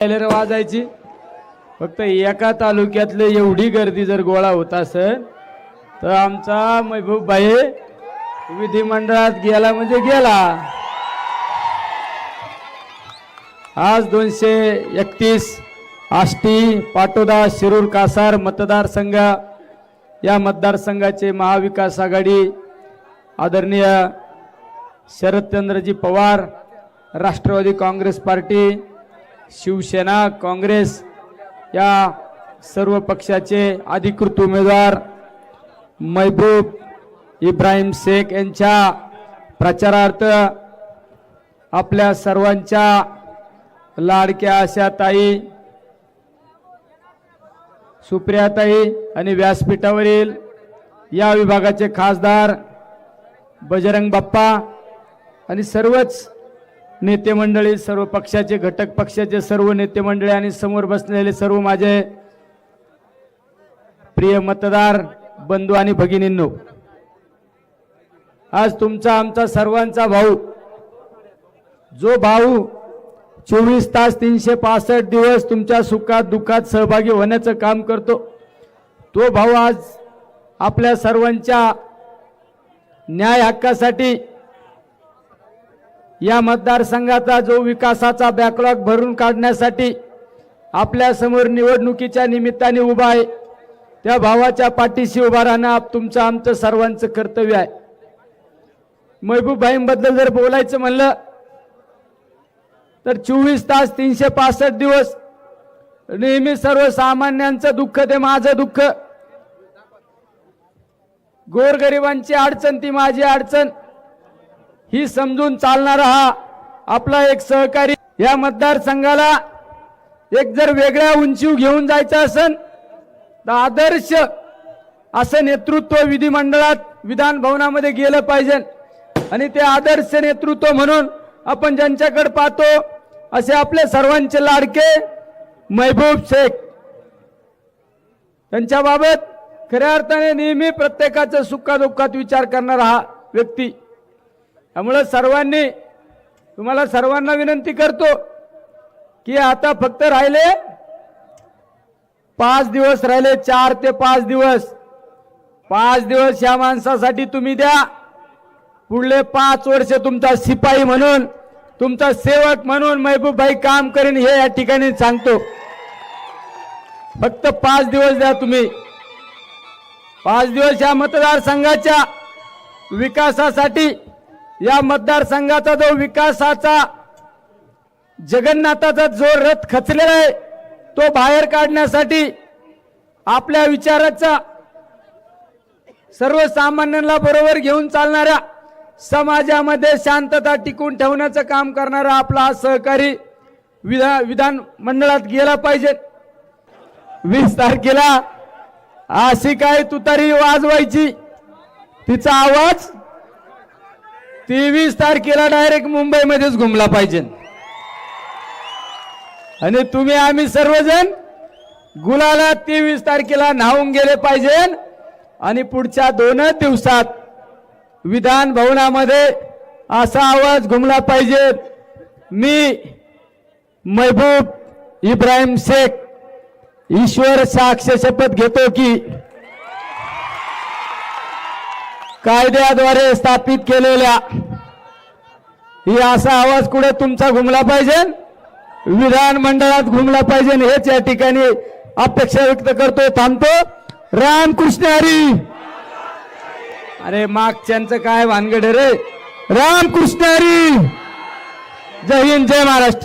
वाजायची? फक्त एका तालुक्यातले एवढी गर्दी जर गोळा होत असेल तर आमचा महबूबबाई विधिमंडळात गेला म्हणजे गेला. आज दोनशे एकतीस आष्टी पाटोदा शिरूर कासार मतदारसंघ या मतदारसंघाचे महाविकास आघाडी आदरणीय शरदचंद्रजी पवार राष्ट्रवादी काँग्रेस पार्टी शिवसेना काँग्रेस या सर्व पक्षाचे अधिकृत उमेदवार महबूब इब्राहिम शेख यांच्या प्रचारार्थ आपल्या सर्वांच्या लाडक्या अशा ताई सुप्रियाताई आणि व्यासपीठावरील या विभागाचे खासदार बजरंग बाप्पा आणि सर्वच नेते मंडळी सर्व पक्षाचे घटक पक्षाचे सर्व नेते मंडळी आणि समोर बसलेले सर्व माझे प्रिय मतदार बंधू आणि भगिनींनो आज तुमचा आमचा सर्वांचा भाऊ जो भाऊ चोवीस तास तीनशे पासष्ट दिवस तुमच्या सुखात दुःखात सहभागी होण्याचं काम करतो तो भाऊ आज आपल्या सर्वांच्या न्याय हक्कासाठी या मतदारसंघाचा जो विकासाचा बॅकलॉग भरून काढण्यासाठी आपल्यासमोर निवडणुकीच्या निमित्ताने उभा आहे त्या भावाच्या पाठीशी उभा राहणं तुमचं आमचं सर्वांचं कर्तव्य आहे. महबूबभाईंबद्दल जर बोलायचं म्हणलं तर चोवीस तास तीनशे पासष्ट दिवस नेहमी सर्वसामान्यांचं दुःख ते माझं दुःख. गोरगरिबांची अडचण ती माझी अडचण. ही समजून चालणारा हा आपला एक सहकारी या मतदारसंघाला एक जर वेगळ्या उंचीव घेऊन जायचं असेल तर आदर्श असं नेतृत्व विधिमंडळात विधान भवनामध्ये गेलं पाहिजे. आणि ते आदर्श नेतृत्व म्हणून आपण ज्यांच्याकडे पाहतो असे आपले सर्वांचे लाडके महबूब शेख. त्यांच्याबाबत खऱ्या अर्थाने नेहमी प्रत्येकाचं सुखादुःखात विचार करणारा हा व्यक्ती. त्यामुळं सर्वांनी तुम्हाला सर्वांना विनंती करतो की आता फक्त राहिले पाच दिवस राहिले चार ते पाच दिवस. पाच दिवस या माणसासाठी तुम्ही द्या. पुढले पाच वर्ष तुमचा शिपाई म्हणून तुमचा सेवक म्हणून महबूबभाई काम करेन हे या ठिकाणी सांगतो. फक्त पाच दिवस द्या तुम्ही. पाच दिवस या मतदारसंघाच्या विकासासाठी या मतदारसंघाचा जो विकासाचा जगन्नाथाचा जो रथ खचलेला आहे तो बाहेर काढण्यासाठी आपल्या विचाराचा सर्वसामान्यांना बरोबर घेऊन चालणाऱ्या समाजामध्ये शांतता टिकून ठेवण्याचं काम करणारा आपला हा सहकारी विधा विधान मंडळात गेला पाहिजे. वीस तारखेला अशी काय तुतारी वाजवायची. तिचा आवाज तेवीस तारखेला डायरेक्ट मुंबईमध्येच घुमला पाहिजे. आणि तुम्ही आम्ही सर्वजण गुलाला तेवीस तारखेला न्हावून गेले पाहिजे. आणि पुढच्या दोनच दिवसात विधान भवनामध्ये असा आवाज घुमला पाहिजे. मी महबूब इब्राहिम शेख ईश्वर साक्ष शपथ घेतो की कायद्याद्वारे स्थापित केलेल्या ही असा आवाज कुठे तुमचा घुमला पाहिजे? विधान मंडळात घुमला पाहिजे हेच या ठिकाणी अपेक्षा व्यक्त करतो थांबतो. रामकृष्ण हरी! अरे मागच्यांचं काय भानगड रे? रामकृष्ण हरी! जय हिंद जय महाराष्ट्र!